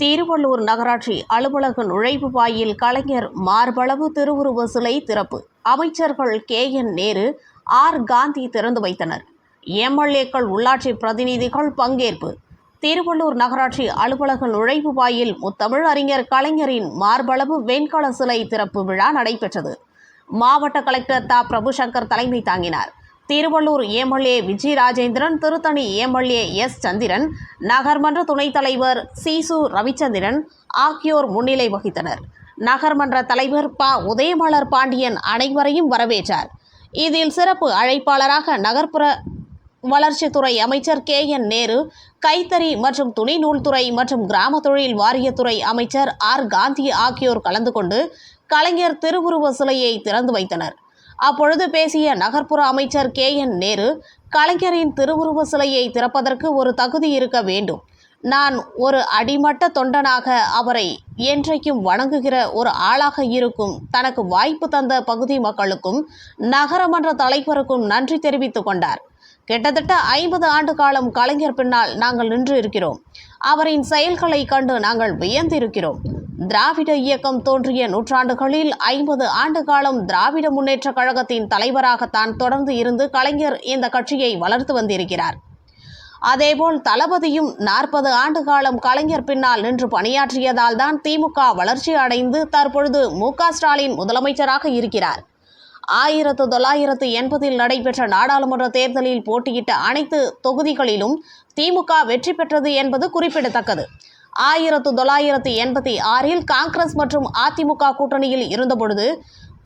திருவள்ளூர் நகராட்சி அலுவலக நுழைவு வாயில் கலைஞர் மார்பளவு திருவுருவ சிலை திறப்பு. அமைச்சர்கள் K. N. Nehru R. Gandhi திறந்து வைத்தனர். எம்எல்ஏக்கள் உள்ளாட்சி பிரதிநிதிகள் பங்கேற்பு. திருவள்ளூர் நகராட்சி அலுவலக நுழைவு வாயில் முத்தமிழ் அறிஞர் கலைஞரின் மார்பளவு வெண்கல சிலை திறப்பு விழா நடைபெற்றது. மாவட்ட கலெக்டர் தா. பிரபுசங்கர் தலைமை தாங்கினார். Thiruvallur MLA Vijay Rajendran Tiruttani MLA S Chandran நகர்மன்ற துணைத் தலைவர் சீசு ரவிச்சந்திரன் ஆகியோர் முன்னிலை வகித்தனர். நகர்மன்ற தலைவர் ப. உதயமலர் பாண்டியன் அனைவரையும் வரவேற்றார். இதில் சிறப்பு அழைப்பாளராக நகர்ப்புற வளர்ச்சித்துறை அமைச்சர் கே. என். நேரு கைத்தறி மற்றும் துணி நூல்துறை மற்றும் கிராம தொழில் வாரியத்துறை அமைச்சர் ஆர். காந்தி ஆகியோர் கலந்து கொண்டு கலைஞர் திருவுருவ சிலையை திறந்து வைத்தனர். அப்பொழுது பேசிய நகர்ப்புற அமைச்சர் கே என் நேரு கலைஞரின் திருவுருவ சிலையை திறப்பதற்கு ஒரு தகுதி இருக்க வேண்டும். நான் ஒரு அடிமட்ட தொண்டனாக அவரை என்றைக்கும் வணங்குகிற ஒரு ஆளாக இருக்கும். தனக்கு வாய்ப்பு தந்த பகுதி மக்களுக்கும் நகரமன்ற தலைவருக்கும் நன்றி தெரிவித்துக் கொண்டார். கிட்டத்தட்ட ஐம்பது ஆண்டு காலம் கலைஞர் பின்னால் நாங்கள் நின்று இருக்கிறோம். அவரின் செயல்களை கண்டு நாங்கள் வியந்திருக்கிறோம். திராவிட இயக்கம் தோன்றிய நூற்றாண்டுகளில் ஐம்பது ஆண்டு காலம் திராவிட முன்னேற்றக் கழகத்தின் தலைவராகத்தான் தொடர்ந்து இருந்து கலைஞர் இந்த கட்சியை வளர்த்து வந்திருக்கிறார். அதேபோல் தளபதியும் நாற்பது ஆண்டு காலம் கலைஞர் பின்னால் நின்று பணியாற்றியதால் தான் திமுக வளர்ச்சி அடைந்து தற்பொழுது மு க ஸ்டாலின் முதலமைச்சராக இருக்கிறார். ஆயிரத்து தொள்ளாயிரத்து எண்பதில் நடைபெற்ற நாடாளுமன்ற தேர்தலில் போட்டியிட்ட அனைத்து தொகுதிகளிலும் திமுக வெற்றி பெற்றது என்பது குறிப்பிடத்தக்கது. ஆயிரத்து தொள்ளாயிரத்து எண்பத்தி ஆறில் காங்கிரஸ் மற்றும் அதிமுக கூட்டணியில் இருந்தபொழுது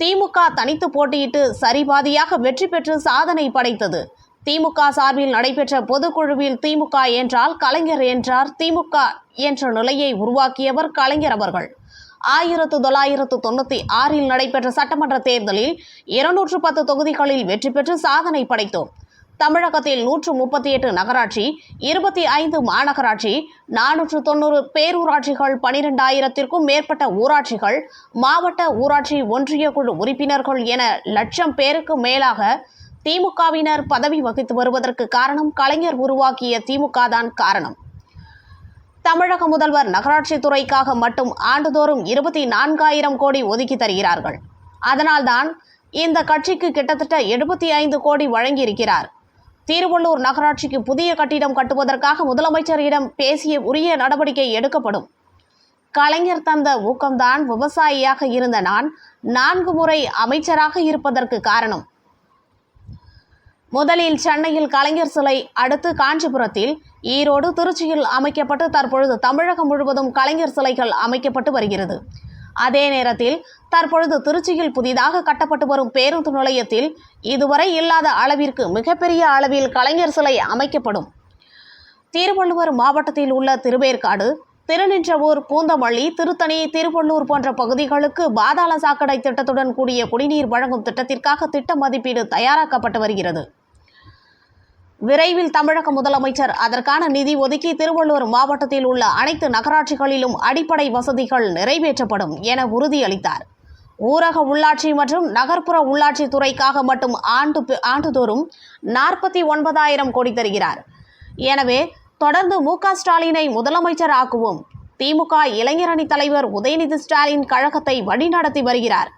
திமுக தனித்து போட்டியிட்டு சரிபாதியாக வெற்றி பெற்று சாதனை படைத்தது. திமுக சார்பில் நடைபெற்ற பொதுக்குழுவில் திமுக என்றால் கலைஞர் என்றார் திமுக என்ற நிலையை உருவாக்கியவர் கலைஞர் அவர்கள். ஆயிரத்து தொள்ளாயிரத்து தொண்ணூற்றி ஆறில் நடைபெற்ற சட்டமன்ற தேர்தலில் இருநூற்று பத்து தொகுதிகளில் வெற்றி பெற்று சாதனை படைத்தோம். தமிழகத்தில் நூற்று முப்பத்தி எட்டு நகராட்சி இருபத்தி ஐந்து மாநகராட்சி நானூற்று தொண்ணூறு பேரூராட்சிகள் பனிரெண்டாயிரத்திற்கும் மேற்பட்ட ஊராட்சிகள் மாவட்ட ஊராட்சி ஒன்றிய குழு உறுப்பினர்கள் என லட்சம் பேருக்கு மேலாக திமுகவினர் பதவி வகித்து வருவதற்கு காரணம் கலைஞர் உருவாக்கிய திமுக தான் காரணம். தமிழக முதல்வர் நகராட்சி துறைக்காக மட்டும் ஆண்டுதோறும் இருபத்தி நான்காயிரம் கோடி ஒதுக்கி தருகிறார்கள். அதனால்தான் இந்த கட்சிக்கு கிட்டத்தட்ட எழுபத்தி ஐந்து கோடி வழங்கியிருக்கிறார். திருவள்ளூர் நகராட்சிக்கு புதிய கட்டிடம் கட்டுவதற்காக முதலமைச்சரிடம் பேசிய உரிய நடவடிக்கை எடுக்கப்படும். கலைஞர் தந்த ஊக்கம்தான் விவசாயியாக இருந்த நான் நான்கு முறை அமைச்சராக இருப்பதற்கு காரணம். முதலில் சென்னையில் கலைஞர் சிலை அடுத்து காஞ்சிபுரத்தில் ஈரோடு திருச்சியில் அமைக்கப்பட்டு தற்பொழுது தமிழகம் முழுவதும் கலைஞர் சிலைகள் அமைக்கப்பட்டு வருகிறது. அதே நேரத்தில் தற்பொழுது திருச்சியில் புதிதாக கட்டப்பட்டு வரும் பேருந்து நிலையத்தில் இதுவரை இல்லாத அளவிற்கு மிகப்பெரிய அளவில் கலைஞர் சிலை அமைக்கப்படும். திருவள்ளுவர் மாவட்டத்தில் உள்ள திருவேற்காடு திருநின்றவூர் பூந்தமல்லி திருத்தணி திருவள்ளூர் போன்ற பகுதிகளுக்கு பாதாள சாக்கடை திட்டத்துடன் கூடிய குடிநீர் வழங்கும் திட்டத்திற்காக திட்ட மதிப்பீடு தயாராக்கப்பட்டு வருகிறது. விரைவில் தமிழக முதலமைச்சர். அதற்கான நிதி ஒதுக்கி திருவள்ளூர் மாவட்டத்தில் உள்ள அனைத்து நகராட்சிகளிலும் அடிப்படை வசதிகள் நிறைவேற்றப்படும் என உறுதியளித்தார். ஊரக உள்ளாட்சி மற்றும் நகர்ப்புற உள்ளாட்சி துறைக்காக மட்டும் ஆண்டு ஆண்டுதோறும் நாற்பத்தி ஒன்பதாயிரம் கோடி தருகிறார். எனவே தொடர்ந்து மு க ஸ்டாலினை முதலமைச்சர் ஆக்குவோம். திமுக இளைஞரணி தலைவர் உதயநிதி ஸ்டாலின் கழகத்தை வழிநடத்தி வருகிறார்.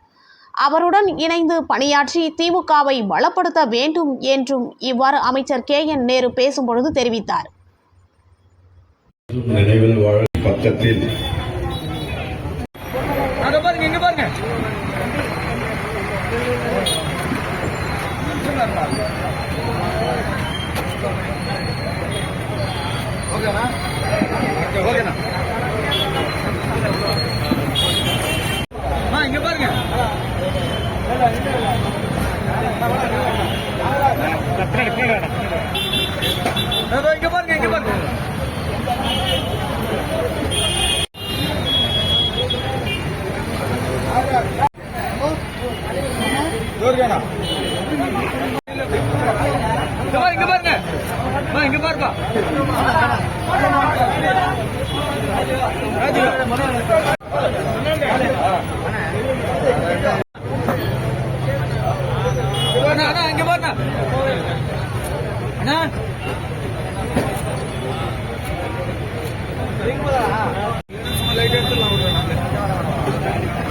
அவருடன் இணைந்து பணியாற்றி திமுகவை பலப்படுத்த வேண்டும் என்றும் இவ்வாறு அமைச்சர் கே என் நேரு பேசும்பொழுது தெரிவித்தார். நினைவில் பக்கத்தில் ஓகேண்ணா? ஓகே ஓகேண்ணா அம்மா இங்க பாருங்க அதோ இங்க பாருங்க இங்க பாருங்க. இங்க பாருங்க இங்க பாருங்க. அம்மா, இங்க பாருப்பா ராஜு.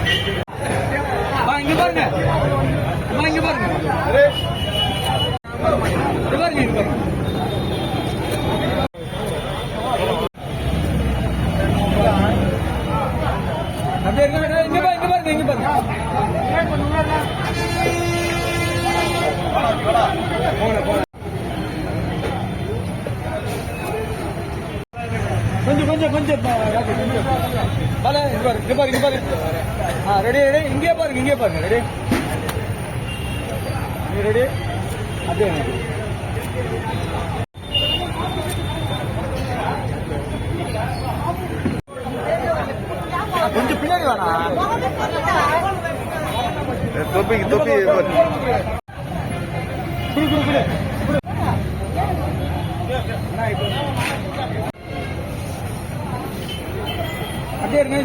இங்க பாருங்க. இங்க பாருங்க. இங்க பாருங்க இங்க பாருங்க. கொஞ்சம் கொஞ்சம் கொஞ்சம். பால இங்க பாரு இங்க பாரு இங்க பாரு. ஆ ரெடி ரெடி இங்கே பாருங்க இங்கே பாருங்க ரெடி ரெடி அதே கொஞ்சம் பின்னாடி வேணா தொப்பி குடு குடு குடு. குடு அண்ணா,